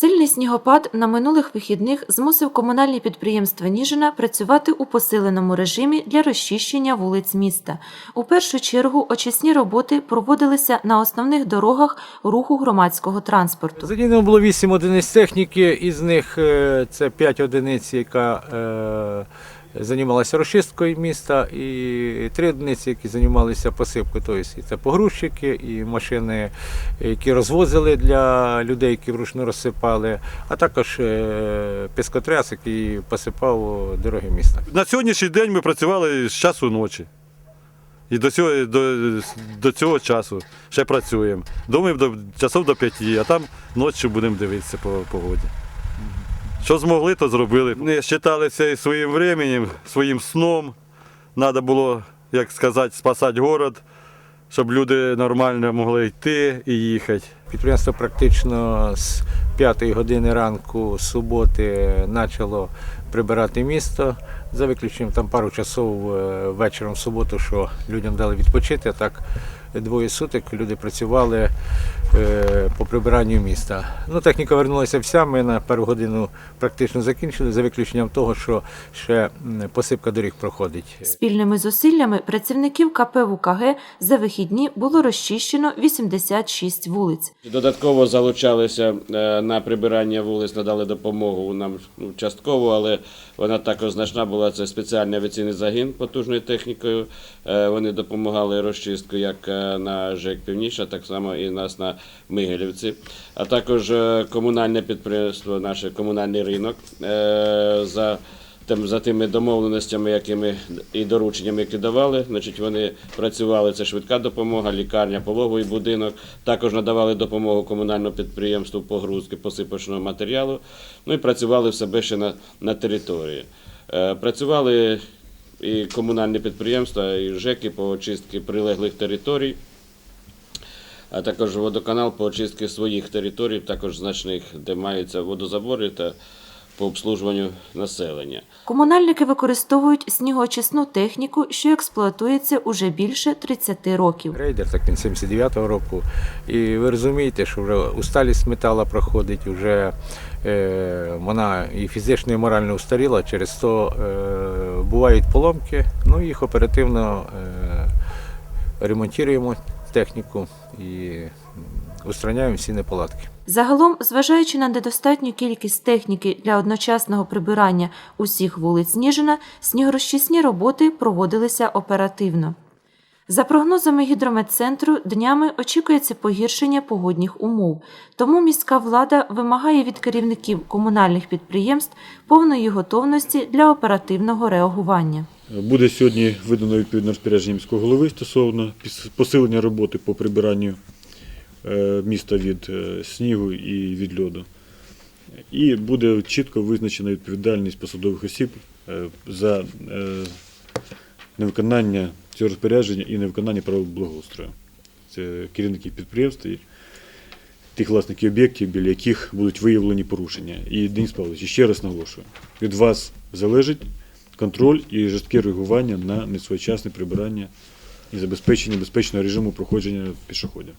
Сильний снігопад на минулих вихідних змусив комунальні підприємства Ніжина працювати у посиленому режимі для розчищення вулиць міста. У першу чергу очисні роботи проводилися на основних дорогах руху громадського транспорту. Задіяно було 8 одиниць техніки, із них е, це 5 одиниць, яка е, займалася розчисткою міста, і 3 одиниці, які займалися посипкою. Тобто це погрузчики, і машини, які розвозили для людей, які вручну розсипали, а також е, піскотряс, який посипав дороги міста. На сьогоднішній день ми працювали з часу ночі. І до цього, до, до цього часу ще працюємо. Думаємо до часов до п'яті, а там ночі будемо дивитися по погоді. Що змогли, то зробили. Не считалися і своїм временем, своїм сном. Треба було, як сказати, спасати город, щоб люди нормально могли йти і їхати. Підприємство практично з 5 години ранку суботи почало прибирати місто. За виключенням там пару часов е, вечором в суботу, що людям дали відпочити. А так двоє суток люди працювали е, прибиранню міста. Ну, техніка вернулася вся. Ми на першу годину практично закінчили, за виключенням того, що ще посипка доріг проходить. Спільними зусиллями працівників КП УКГ за вихідні було розчищено 86 вулиць. Додатково залучалися е, на прибирання вулиць, надали допомогу нам ну, частково, але вона також значна була. Це спеціальний авіаційний загін потужною технікою. Е, Вони допомагали розчистку як е, на ЖЕК Півніша, так само і нас на Мигелівці. А також е, комунальне підприємство, наш комунальний ринок е, за за тими домовленостями, якими і дорученнями, які давали, значить, вони працювали. Це швидка допомога, лікарня, пологовий будинок. Також надавали допомогу комунальному підприємству погрузки посипочного матеріалу. Ну і працювали в себе ще на, на території. Е, працювали і комунальні підприємства, і ЖЕКи по очистці прилеглих територій. А також водоканал по очистці своїх територій, також значних, де маються водозабори та по обслужуванню населення. Комунальники використовують снігоочисну техніку, що експлуатується уже більше 30 років. Рейдер, так він 79-го року. І ви розумієте, що вже усталість метала проходить, вже е, вона і фізично, і морально устаріла, через то е, бувають поломки, ну їх оперативно е, ремонтуємо техніку і устраняємо всі неполадки. Загалом, зважаючи на недостатню кількість техніки для одночасного прибирання усіх вулиць Ніжина, снігорозчисні роботи проводилися оперативно. За прогнозами гідрометцентру, днями очікується погіршення погодних умов, тому міська влада вимагає від керівників комунальних підприємств повної готовності для оперативного реагування. Буде сьогодні видано відповідне розпорядження міського голови стосовно посилення роботи по прибиранню е, міста від е, снігу і від льоду. І буде чітко визначена відповідальність посадових осіб е, за невиконання цього розпорядження і невиконання правил благоустрою. Це керівники підприємств і тих власників об'єктів, біля яких будуть виявлені порушення. І Денис Павлович, ще раз наголошую, від вас залежить контроль і жорстке реагування на несвоєчасне прибирання і забезпечення безпечного режиму проходження пішоходів.